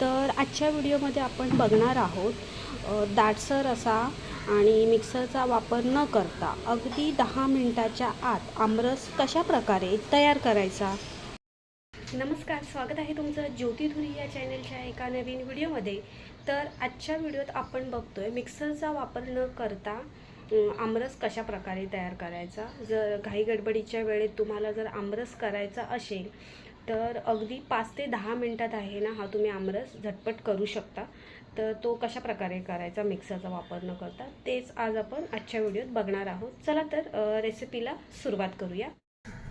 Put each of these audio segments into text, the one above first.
तर आजच्या व्हिडिओमध्ये आपण बघणार आहोत दाटसर असा आणि मिक्सरचा वापर न करता अगदी दहा मिनिटाच्या आत आमरस कशा प्रकारे तयार करायचा? नमस्कार स्वागत आहे तुमचं ज्योतिधुरी या चॅनलच्या एका नवीन व्हिडिओमध्ये. तर आजच्या व्हिडिओत आपण बघतोय मिक्सरचा वापर न करता आमरस कशा प्रकारे तयार करायचा? जर घाई गडबडीच्या वेळेत तुम्हाला जर आमरस करायचा असेल तर अगदी पाच ते दहा मिनटात आहे ना हा तुम्ही आमरस झटपट करू शकता. तर तो कशा प्रकारे करायचा मिक्सरचा वापर न करता तेच आज आपण आजच्या व्हिडिओत बघणार आहोत. चला तर रेसिपीला सुरुवात करूया.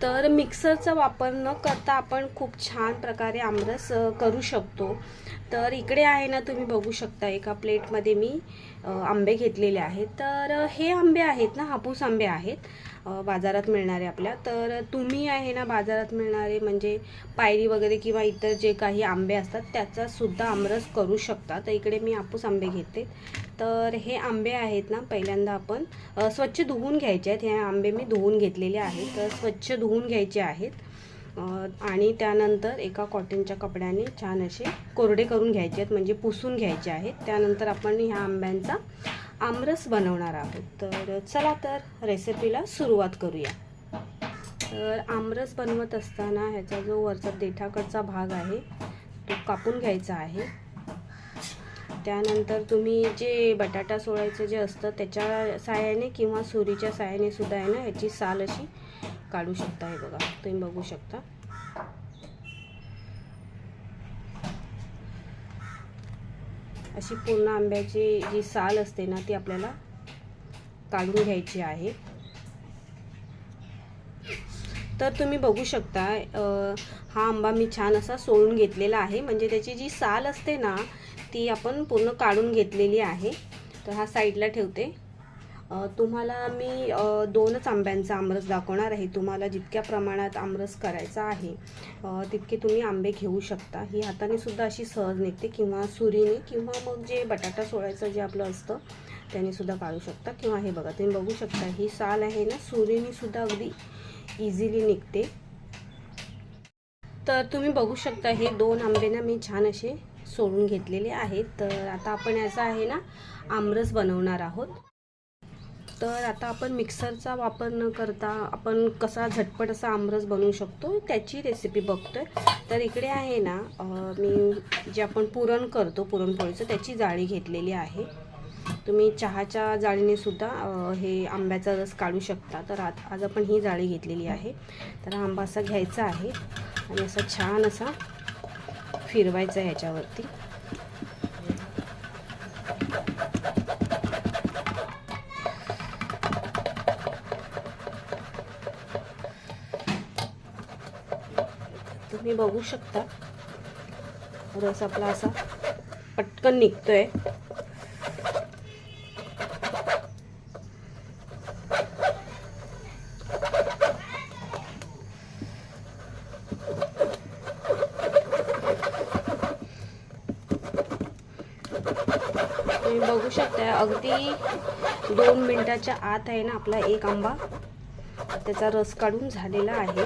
तर मिक्सरचा वापर न करता आपण खूप छान प्रकारे आमरस करू शकतो. तर इकडे आहे ना तुम्ही बघू शकता एका प्लेटमध्ये मी आंबे घेतलेले आहेत. तर हे आंबे आहेत ना हापूस आंबे आहेत बाजारात मिळणारे आपल्या. तर तुम्ही आहे ना बाजारात मिळणारे म्हणजे पायरी वगैरे किंवा इतर जे काही आंबे असतात त्याचासुद्धा आमरस करू शकता. तर इकडे मी हापूस आंबे घेते. तर हे आंबे आहेत ना पहिल्यांदा आपण स्वच्छ धुवून घ्यायचे आहेत. हे आंबे मी धुवून घेतलेले आहेत. तर स्वच्छ धुवून घ्यायचे आहेत. आणि त्यानंतर एका कॉटनच्या कपड्याने छान असे कोरडे करून घ्यायचे आहेत म्हणजे पुसून घ्यायचे आहेत. त्यानंतर आपण ह्या आंब्यांचा आमरस बनवणार आहोत. तर चला तर रेसिपीला सुरुवात करूया. तर आमरस बनवत असताना ह्याचा जो वरचा देठाकडचा भाग आहे तो कापून घ्यायचा आहे. त्यानंतर तुम्ही जे बटाटा सोळायचं जे असतं त्याच्या साहाय्याने किंवा सुरीच्या साहाय्याने सुद्धा आहे ना ह्याची साल अशी काढू शकता हे बघा. तुम्ही बघू शकता. अशी पूर्ण आंब्याची जी साल असते ना ती आपल्याला काढून घ्यायची आहे. तर तुम्ही बघू शकता हा आंबा मी छान असा सोलून घेतलेला आहे. म्हणजे त्याची जी साल असते ना ती आपण पूर्ण काढून घेतलेली आहे. तर हा साईडला ठेवते. तुम्हाला मी दोनच आंब्यांचा आमरस दाखवणार आहे. तुम्हाला जितक्या प्रमाणात आमरस करायचा आहे तितके तुम्ही आंबे घेऊ शकता. ही हाताने सुद्धा अशी सहज निघते किंवा सुरीने किंवा मग जे बटाटा सोळायचं जे आपलं असतं त्याने सुद्धा काढू शकता. किंवा हे बघा तुम्ही बघू शकता ही साल आहे ना सुरीने सुद्धा अगदी इझिली निघते. तर तुम्ही बघू शकता हे दोन आंबे ना मी छान असे सोडून घेतलेले आहेत. तर आता आपण याचा आहे ना आमरस बनवणार आहोत. तर आता आपण मिक्सरचा वापर न करता आपण कसा झटपट असा आमरस बनवू शकतो त्याची रेसिपी बघतोय. तर इकडे आहे ना मी जे आपण पुरण करतो पुरणपोळीचं त्याची जाळी घेतलेली आहे. तुम्ही चहाच्या जाळीने सुद्धा हे आंब्याचा रस काढू शकता. तर आज आज आपण ही जाळी घेतलेली आहे. तर आंबा असा घ्यायचा आहे. आणि असा छान असा फिरवायचा ह्याच्यावरती. तुम्ही बघू शकता. रस आपला असा पटकन निघतोय. तुम्ही बघू शकता अगदी दोन मिनटाच्या आत आहे ना आपला एक आंबा. त्याचा रस काढून झालेला आहे.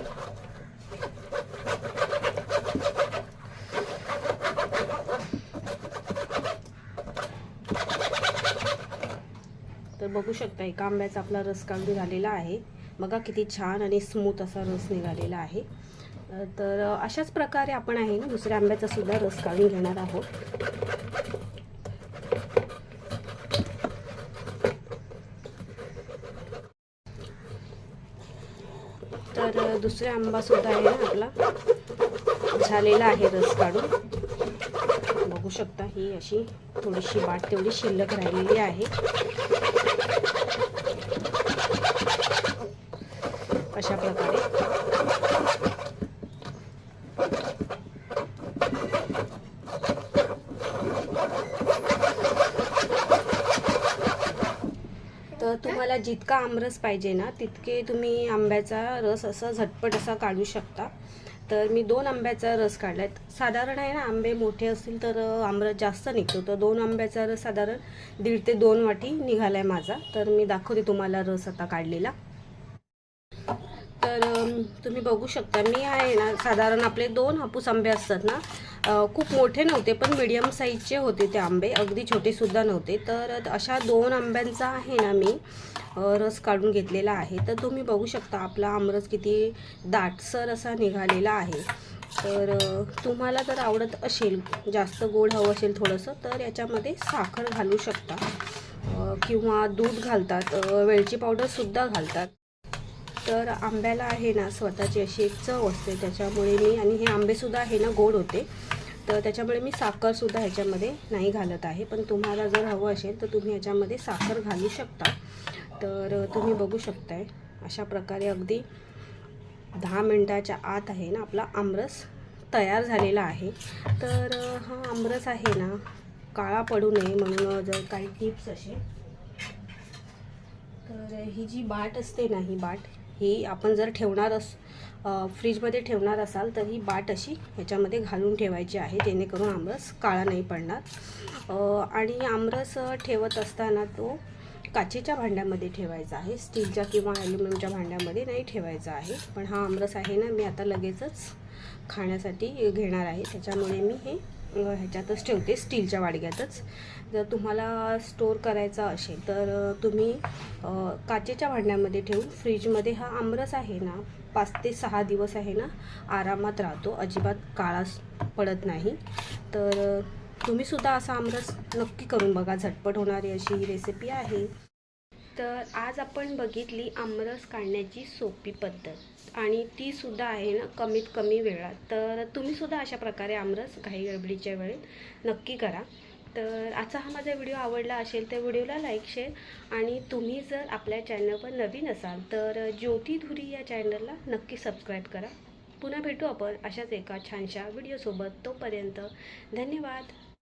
तर बघू शकता एका आंब्याचा आपला रस काढून झालेला आहे. बघा किती छान आणि स्मूथ असा रस निघालेला आहे. तर अशाच प्रकारे आपण आहे ना दुसऱ्या आंब्याचा सुद्धा रस काढून घेणार आहोत. तर दुसरा आंबा सुद्धा आहे ना आपला. झालेला आहे रस काढून. बघू शकता ही अशी थोडीशी बाट तेवढी शिल्लक राहिलेली आहे. अशा प्रकारे तर तुम्हाला जितका आमरस पाहिजे ना तितके तुम्ही आंब्याचा रस असा झटपट असा काढू शकता. तर मी दोन आंब्याचा रस काढला आहे साधारण आहे ना आंबे मोठे असतील तर आमरस जास्त निघतो. तर दोन आंब्याचा रस साधारण दीड ते दोन वाटी निघाला आहे माझा. तर मी दाखवते तुम्हाला रस आता काढलेला. तर तुम्ही बघू शकता मी आहे ना साधारण आपले दोन हापूस आंबे असतात ना खूप मोठे नव्हते पण मीडियम साईजचे होते ते आंबे अगदी छोटेसुद्धा नव्हते. तर अशा दोन आंब्यांचा आहे ना मी रस काढून घेतलेला आहे. तर तुम्ही बघू शकता आपला आमरस किती दाटसर असा निघालेला आहे. तर तुम्हाला जर आवडत असेल जास्त गोड हवं असेल थोडंसं तर याच्यामध्ये साखर घालू शकता. किंवा दूध घालतात वेलची पावडरसुद्धा घालतात. तर आंब्याला आहे ना स्वतःची अशी एक चव असते त्याच्यामुळे मी आणि हे आंबेसुद्धा आहे ना गोड होते. तर त्याच्यामुळे मी साखरसुद्धा ह्याच्यामध्ये नाही घालत आहे. पण तुम्हाला जर हवं असेल तर तुम्ही ह्याच्यामध्ये साखर घालू शकता. तर तुम्ही बघू शकताय अशा प्रकारे अगदी दहा मिनटाच्या आत आहे ना आपला आमरस तयार झालेला आहे. तर हा आमरस आहे ना काळा पडू नये म्हणून जर काही टिप्स असे तर ही जी बाट असते ना ही बाट ही आपण जर ठेवणार अस फ्रीजमध्ये ठेवणार असाल तर ही बाट अशी ह्याच्यामध्ये घालून ठेवायची आहे जेणेकरून आमरस काळा नाही पडणार. आणि आमरस ठेवत असताना तो काचेच्या भांड्यामध्ये ठेवायचा आहे स्टीलच्या किंवा ॲल्युमिनियमच्या भांड्यामध्ये नाही ठेवायचा आहे. पण हा आमरस आहे ना मी आता लगेचच खाण्यासाठी घेणार आहे. त्याच्यामुळे मी हे ह्याच्यातच ठेवते स्टीलच्या वाडग्यातच. जर तुम्हाला स्टोर करायचा असेल तर तुम्ही काचेच्या भांड्यामध्ये ठेवून फ्रीजमध्ये हा आमरस आहे ना पाच ते सहा दिवस आहे ना आरामात राहतो. अजिबात काळा पडत नाही. तर तुम्हीसुद्धा असा आमरस नक्की करून बघा. झटपट होणारी अशी ही रेसिपी आहे. तर आज आपण बघितली आमरस काढण्याची सोपी पद्धत. आणि ती सुद्धा आहे ना कमीत कमी वेळात. तर तुम्हीसुद्धा अशा प्रकारे आमरस घाई गडबडीच्या वेळेत नक्की करा. तर आजचा हा माझा व्हिडिओ आवडला असेल तर व्हिडिओला लाईक शेअर आणि तुम्ही जर आपल्या चॅनलवर नवीन असाल तर ज्योती धुरी या चॅनलला नक्की सबस्क्राईब करा. पुन्हा भेटू आपण अशाच एका छानशा व्हिडिओसोबत. तोपर्यंत धन्यवाद.